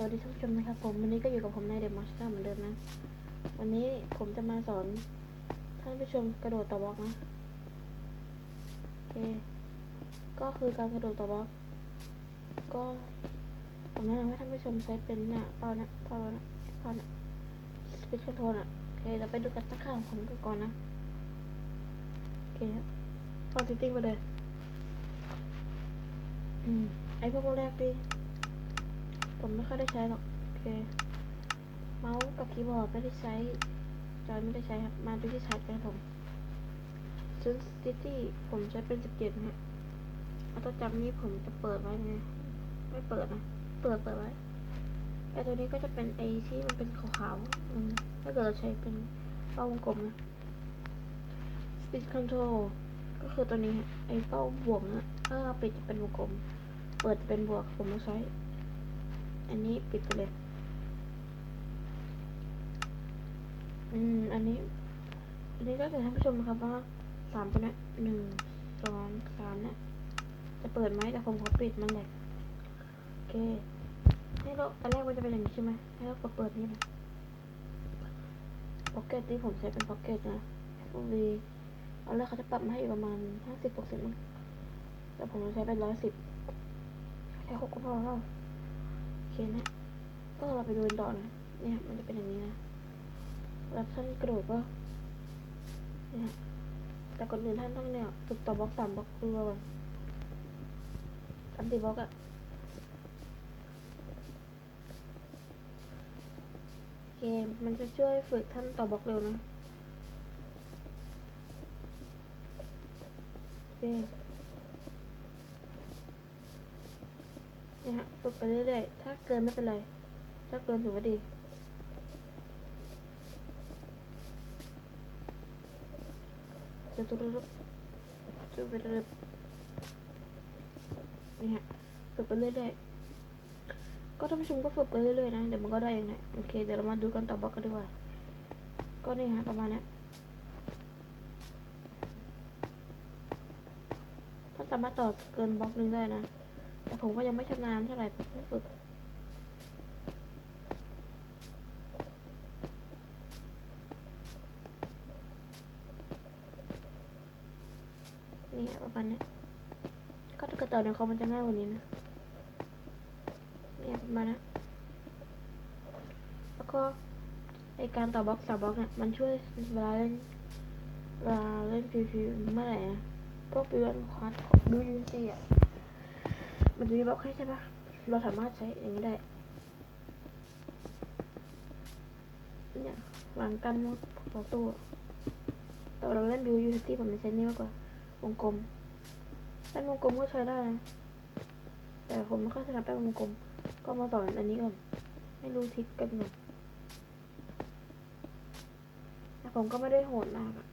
สวัสดีท่านผู้ชมนะครับผมวันนี้ก็อยู่กับผมนายเดมอสเตอร์เหมือนเดิมนะ วันนี้ผมจะมาสอนท่านผู้ชมกระโดดต่อบล็อกนะโอเคก็คือการกระโดดต่อบล็อก ก็ผมแนะนำให้ท่านผู้ชมใช้เป็นเนี่ยเป้านะเป้านะเป้านะสปีดคอนโทรลอะโอเคเราไปดูกันตั้งค่าของผมก่อนนะโอเคครับฟอนติติ้งไปเลยอืมไอพวกแรกดิ ผมไม่ค่อยได้ใช้หรอก โอเค เมาส์กับคีย์บอร์ดไม่ได้ใช้ จอยไม่ได้ใช้ครับ มาดูที่ชาร์จกันครับผมซึ่งซิตี้ผมใช้เป็นสิบเจ็ดนะฮะอาตัวจำนี้ผมจะเปิดไว้ไง ไม่เปิดนะ เปิดเปิดไว้ไอตัวนี้ก็จะเป็นไอที่มันเป็นขาวๆอืมถ้าเกิดเราใช้เป็นเป้าวงกลมนะ Speed Control ก็คือตัวนี้ไอเป้าบวกนะถ้าเราปิดจะเป็นวงกลม เปิดจะเป็นบวกผมไม่ใช้ อันนี้ปิดไปเลย อืม อันนี้ อันนี้ก็จะท่านผู้ชมนะครับว่าสามตัวเนี้ยหนึ่งสองสามเนี่ยจะเปิดไหมแต่ผมขอปิดมันเลยโอเค ให้เราตอนแรกมันจะเป็นอย่างนี้ใช่ไหมให้เรากดเปิดนี่นะพ็อกเก็ตที่ผมใช้เป็นพ็อกเก็ตนะพวกวีเอาแรกเขาจะปรับมาให้อยู่ประมาณห้าสิบเปอร์เซ็นต์มั้งแต่ผมใช้เป็นร้อยสิบแค่หกก็พอแล้วโอ เคนะ ก็เราไปดูกันต่อนะ เนี่ยมันจะเป็นอย่างนี้นะแล้วท่านกระโดดก็เนี่ยแต่ก่อนอื่นท่านต้องเนี่ยฝึกต่อบล็อกสามบล็อกรัวก่อนสามสี่บล็อกอะโอเคมันจะช่วยฝึกท่านต่อบล็อกเร็วนะโอเค นี่ยฮะฝึกไปเรื่อยๆ ถ้าเกินไม่เป็นไร ถ้าเกินถือว่าดี จะตุรุจะไปเรื่อยนี่ฮะฝึกไปเรื่อยๆ ก็ท่านผู้ชมก็ฝึกไปเรื่อยๆนะ เดี๋ยวมันก็ได้เองแหละโอเค เดี๋ยวเรามาดูกันต่อบล็อกกันดีกว่า ก็นี่ฮะประมาณนี้ถ้าสามารถต่อเกินบล็อกหนึงได้นะ แต่ผมก็ยังไม่ชำนาญเท่าไหร่ผมเพิ่งฝึกนี่ประมาณนี้ก็ถ้าเกิดต่อในคอมมันจะง่ายกว่านี้นะเนี่ยประมาณนั้นแล้วก็ไอการต่อบล็อกสามบล็อกเนี่ยมันช่วยเวลาเล่นเวลาเล่นพีพีเมื่อไหร่ะพวกปีวันคอร์สดูยูซีอะ มันจะมีบล็อกให้ใช่ปะเราสามารถใช้อย่างนี้ได้ เนี่ยหลังกันของตู้แต่เราเล่นบิวยูซิตี้ผมจะใช้นี่มากกว่าวงกลมแป้นวงกลมก็ใช้ได้นะ แต่ผมไม่ค่อยถนัดแป้นวงกลม ก็มาสอนอันนี้ก่อนให้รู้ทิศกันก่อนแต่ผมก็ไม่ได้โหดมากอะ